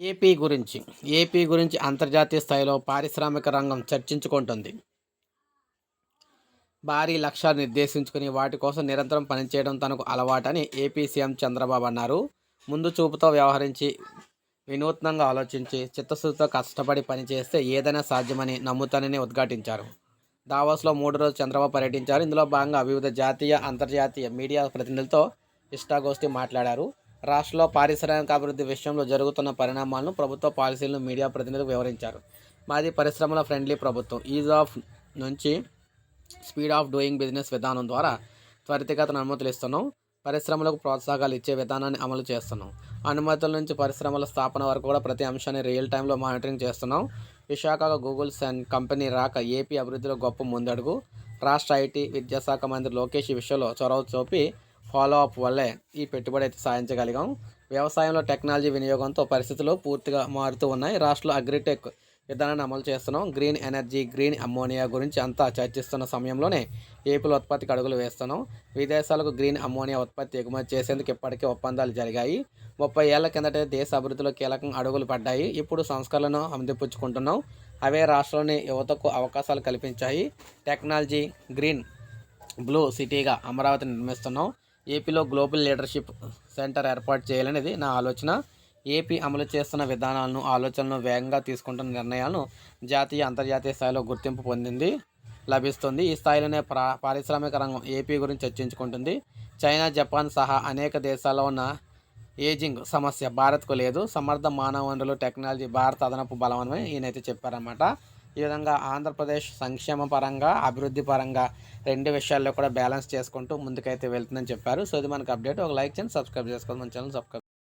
AP గురించి AP గురించి అంతర్జాతీయ స్థాయిలో పారిశ్రామిక రంగం చర్చించుకుంటుంది. భారీ లక్ష్యాలు నిర్దేశించుకుని వాటి కోసం నిరంతరం పనిచేయడం తనకు అలవాటని ఏపీ సీఎం చంద్రబాబు అన్నారు. ముందు చూపుతో వ్యవహరించి వినూత్నంగా ఆలోచించి చిత్తశుద్ధితో కష్టపడి పనిచేస్తే ఏదైనా సాధ్యమని నమ్ముతానని ఉద్ఘాటించారు. దావోస్లో మూడు రోజులు చంద్రబాబు పర్యటించారు. ఇందులో భాగంగా వివిధ జాతీయ అంతర్జాతీయ మీడియా ప్రతినిధులతో ఇష్టాగోష్ఠి మాట్లాడారు. రాష్ట్రంలో పారిశ్రామిక అభివృద్ధి విషయంలో జరుగుతున్న పరిణామాలను ప్రభుత్వ పాలసీలను మీడియా ప్రతినిధులకు వివరించారు. మాది పరిశ్రమల ఫ్రెండ్లీ ప్రభుత్వం. ఈజ్ ఆఫ్ నుంచి స్పీడ్ ఆఫ్ డూయింగ్ బిజినెస్ విధానం ద్వారా త్వరితగతను అనుమతులు ఇస్తున్నాం. పరిశ్రమలకు ప్రోత్సాహాలు ఇచ్చే విధానాన్ని అమలు చేస్తున్నాం. అనుమతుల నుంచి పరిశ్రమల స్థాపన వరకు కూడా ప్రతి అంశాన్ని రియల్ టైంలో మానిటరింగ్ చేస్తున్నాం. విశాఖలో గూగుల్ సెన్ కంపెనీ రాక ఏపీ అభివృద్ధిలో గొప్ప ముందడుగు. రాష్ట్ర ఐటీ విద్యాశాఖ మంత్రి లోకేష్ ఈ విషయంలో చొరవ చూపి ఫాలో అప్ వల్లే ఈ పెట్టుబడి అయితే సాధించగలిగాం. వ్యవసాయంలో టెక్నాలజీ వినియోగంతో పరిస్థితులు పూర్తిగా మారుతూ ఉన్నాయి. రాష్ట్రంలో అగ్రిటెక్ విధానాన్ని అమలు చేస్తున్నాం. గ్రీన్ ఎనర్జీ గ్రీన్ అమ్మోనియా గురించి అంతా చర్చిస్తున్న సమయంలోనే ఏపీలో ఉత్పత్తికి అడుగులు వేస్తున్నాం. విదేశాలకు గ్రీన్ అమ్మోనియా ఉత్పత్తి ఎగుమతి చేసేందుకు ఇప్పటికే ఒప్పందాలు జరిగాయి. ముప్పై ఏళ్ళ కిందటే దేశ అభివృద్ధిలో కీలకం అడుగులు పడ్డాయి. ఇప్పుడు సంస్కరణలను అందిపుచ్చుకుంటున్నాం. అవే రాష్ట్రంలోని యువతకు అవకాశాలు కల్పించాయి. టెక్నాలజీ గ్రీన్ బ్లూ సిటీగా అమరావతిని నిర్మిస్తున్నాం. ఏపీలో గ్లోబల్ లీడర్షిప్ సెంటర్ ఏర్పాటు చేయాలనేది నా ఆలోచన. ఏపీ అమలు చేస్తున్న విధానాలను ఆలోచనలను వేగంగా తీసుకుంటున్న నిర్ణయాలను జాతీయ అంతర్జాతీయ స్థాయిలో గుర్తింపు పొందింది లభిస్తుంది. ఈ స్థాయిలోనే ప్రా పారిశ్రామిక రంగం ఏపీ గురించి చర్చించుకుంటుంది. చైనా జపాన్ సహా అనేక దేశాల్లో ఉన్న ఏజింగ్ సమస్య భారత్కు లేదు. సమర్థ మానవ వనరులు టెక్నాలజీ భారత అదనపు బలమని ఈయనైతే చెప్పారన్నమాట. ఈ విధంగా ఆంధ్రప్రదేశ్ సంక్షేమ పరంగా అభివృద్ధి పరంగా రెండు విషయాల్లో కూడా బ్యాలెన్స్ చేసుకుంటూ ముందుకైతే వెళ్తుందని చెప్పారు. సో ఇది మనకు అప్డేట్. ఒక లైక్ చేయండి సబ్స్క్రైబ్ చేసుకోండి. మన ఛానల్ సబ్స్క్రైబ్